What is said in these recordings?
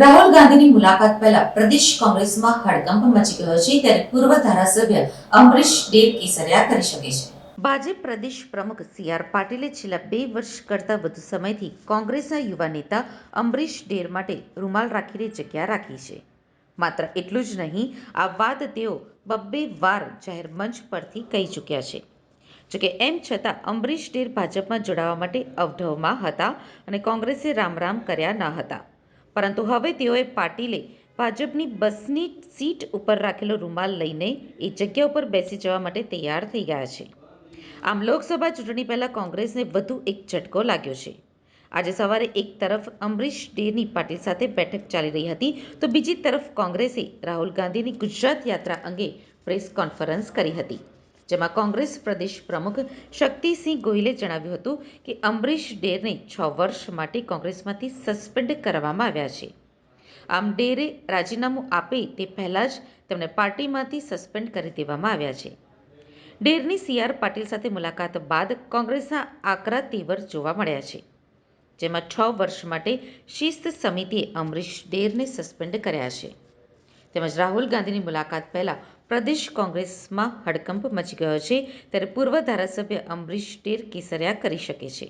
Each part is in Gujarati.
ગાંધીની મુલાકાત પહેલા પ્રદેશ કોંગ્રેસમાં હડકંપ મચી ગયો છે, ત્યારે પૂર્વ ધારાસભ્ય અમરીશ દેવ કેસરિયા કરી શકે છે. ભાજપ પ્રદેશ પ્રમુખ સી આર પાટીલે છેલ્લા બે વર્ષ કરતાં વધુ સમયથી કોંગ્રેસના યુવા નેતા અમરીશ ડેર માટે રૂમાલ રાખીને જગ્યા રાખી છે. માત્ર એટલું જ નહીં, આ વાત તેઓ બબ્બે વાર જાહેર મંચ પરથી કહી ચૂક્યા છે. જોકે એમ છતાં અમરીશ ડેર ભાજપમાં જોડાવા માટે અવઢવમાં હતા અને કોંગ્રેસે રામ રામ કર્યા ન હતા. પરંતુ હવે તેઓએ પાટીલે ભાજપની બસની સીટ ઉપર રાખેલો રૂમાલ લઈને એ જગ્યા ઉપર બેસી જવા માટે તૈયાર થઈ ગયા છે. આમ લોકસભા ચૂંટણી પહેલાં કોંગ્રેસને વધુ એક ઝટકો લાગ્યો છે. આજે સવારે એક તરફ અમરીશ ડેની પાટીલ સાથે બેઠક ચાલી રહી હતી, તો બીજી તરફ કોંગ્રેસે રાહુલ ગાંધીની ગુજરાત યાત્રા અંગે પ્રેસ કોન્ફરન્સ કરી હતી. જેમાં કોંગ્રેસ પ્રદેશ પ્રમુખ શક્તિસિંહ ગોહિલે જણાવ્યું હતું કે અમરીશ ડેરને છ વર્ષ માટે કોંગ્રેસમાંથી સસ્પેન્ડ કરવામાં આવ્યા છે. આમ ડેરે રાજીનામું આપે તે પહેલાં જ તેમને પાર્ટીમાંથી સસ્પેન્ડ કરી દેવામાં આવ્યા છે. ડેરની સી આર પાટીલ સાથે મુલાકાત બાદ કોંગ્રેસના આકરા તેવર જોવા મળ્યા છે, જેમાં છ વર્ષ માટે શિસ્ત સમિતિએ અમરીશ ડેરને સસ્પેન્ડ કર્યા છે. તેમજ રાહુલ ગાંધીની મુલાકાત પહેલા પ્રદેશ કોંગ્રેસમાં હડકંપ મચી ગયો છે, ત્યારે પૂર્વ ધારાસભ્ય અમરીશ ડેર કેસરિયા કરી શકે છે.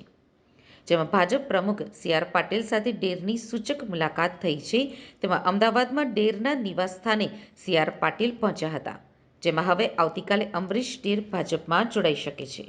જેમાં ભાજપ પ્રમુખ સી આર પાટીલ સાથે ડેરની સૂચક મુલાકાત થઈ છે, તેમાં અમદાવાદમાં ડેરના નિવાસસ્થાને સી આર પાટીલ પહોંચ્યા હતા, જેમાં હવે આવતીકાલે અમરીશ ડેર ભાજપમાં જોડાઈ શકે છે.